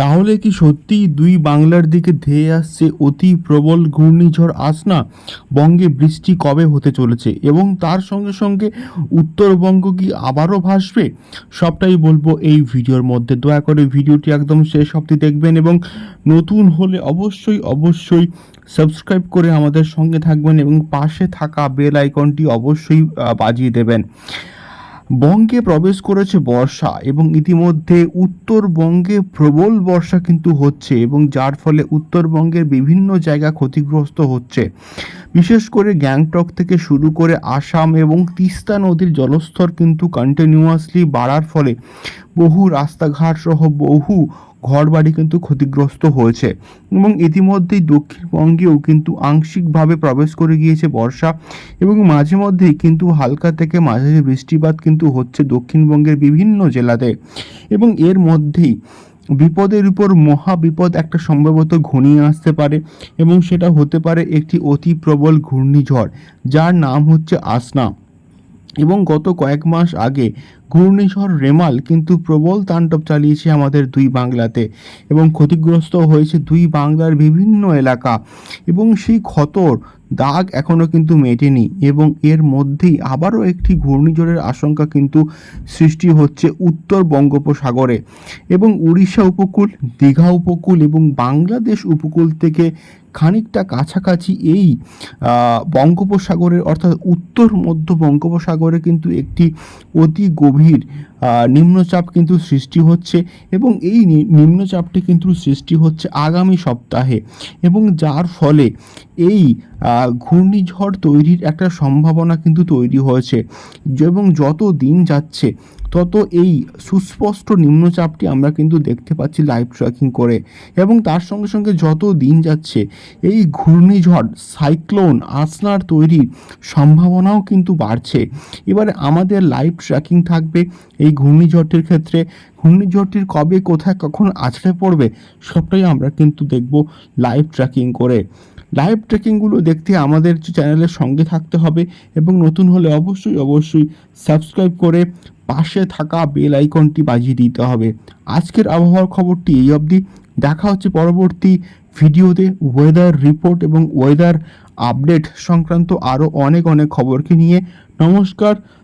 তাহলে কি সত্যিই দুই বাংলার দিকে ধেয়ে আসছে অতি প্রবল ঘূর্ণিঝড় আসনা বঙ্গে বৃষ্টি কবে হতে চলেছে? এবং তার সঙ্গে সঙ্গে উত্তরবঙ্গ কি আবারও ভাসবে? সবটাই বলব এই ভিডিওর মধ্যে। দয়া করে ভিডিওটি একদম শেষ অবধি দেখবেন এবং নতুন হলে অবশ্যই অবশ্যই সাবস্ক্রাইব করে আমাদের সঙ্গে থাকবেন এবং পাশে থাকা বেল আইকনটি অবশ্যই বাজিয়ে দেবেন। বঙ্গে প্রবেশ করেছে বর্ষা এবং ইতিমধ্যে উত্তরবঙ্গে প্রবল বর্ষা কিন্তু হচ্ছে এবং যার ফলে উত্তরবঙ্গের বিভিন্ন জায়গা ক্ষতিগ্রস্ত হচ্ছে। বিশেষ করে গ্যাংটক থেকে শুরু করে আসাম এবং তিস্তা নদীর জলস্তর কিন্তু কন্টিনিউয়াসলি বাড়ার ফলে বহু রাস্তাঘাট সহ বহু ঘরবাড়ি কিন্তু ক্ষতিগ্রস্ত হয়েছে। এবং ইতিমধ্যেই দক্ষিণবঙ্গেও কিন্তু আংশিকভাবে প্রবেশ করে গিয়েছে বর্ষা এবং মাঝে মধ্যেই কিন্তু হালকা থেকে মাঝারি বৃষ্টিপাত কিন্তু হচ্ছে দক্ষিণবঙ্গের বিভিন্ন জেলাতে। এবং এর মধ্যেই বিপদের উপর মহা বিপদ একটা সম্ভবত ঘনিয়ে আসতে পারে এবং সেটা হতে পারে একটি অতি প্রবল ঘূর্ণিঝড়, যার নাম হচ্ছে আসনা। এবং গত কয়েক মাস আগে ঘূর্ণিঝড় রেমাল কিন্তু প্রবল তাণ্ডব চালিয়েছে আমাদের দুই বাংলাতে এবং ক্ষতিগ্রস্ত হয়েছে দুই বাংলার বিভিন্ন এলাকা। এবং সেই ক্ষতর দাগ এখনও কিন্তু মেটেনি এবং এর মধ্যেই আবারও একটি ঘূর্ণিঝড়ের আশঙ্কা কিন্তু সৃষ্টি হচ্ছে উত্তর বঙ্গোপসাগরে। এবং উড়িষ্যা উপকূল, দীঘা উপকূল এবং বাংলাদেশ উপকূল থেকে খানিকটা কাছাকাছি এই বঙ্গোপসাগরের অর্থাৎ উত্তর মধ্য বঙ্গোপসাগরে কিন্তু একটি অতি গভীর আহ, নিম্নচাপ কিন্তু সৃষ্টি হচ্ছে এবং এই নিম্নচাপটি কিন্তু সৃষ্টি হচ্ছে আগামী সপ্তাহে এবং যার ফলে এই ঘূর্ণিঝড় তৈরির একটা সম্ভাবনা কিন্তু তৈরি হয়েছে। এবং যত দিন যাচ্ছে তত এই সুস্পষ্ট নিম্নচাপটি আমরা কিন্তু দেখতে পাচ্ছি লাইভ ট্র্যাকিং করে। এবং তার সঙ্গে সঙ্গে যত দিন যাচ্ছে এই ঘূর্ণিঝড় সাইক্লোন আসনার তৈরির সম্ভাবনাও কিন্তু বাড়ছে। এবারে আমাদের লাইভ ট্র্যাকিং থাকবে এই ঘূর্ণিঝড়টির ক্ষেত্রে, ঘূর্ণিঝড়টির কবে, কোথায়, কখন আছড়ে পড়বে, সবটাই আমরা কিন্তু দেখব লাইভ ট্র্যাকিং করে। লাইভ ট্র্যাকিংগুলো দেখতে আমাদের চ্যানেলের সঙ্গে থাকতে হবে এবং নতুন হলে অবশ্যই অবশ্যই সাবস্ক্রাইব করে পাশে থাকা বেল আইকনটি বাজিয়ে দিতে হবে। আজকের আবহাওয়ার খবরটি এই অবধি। দেখা হচ্ছে পরবর্তী ভিডিওতে ওয়েদার রিপোর্ট এবং ওয়েদার আপডেট সংক্রান্ত আরও অনেক অনেক খবরকে নিয়ে। নমস্কার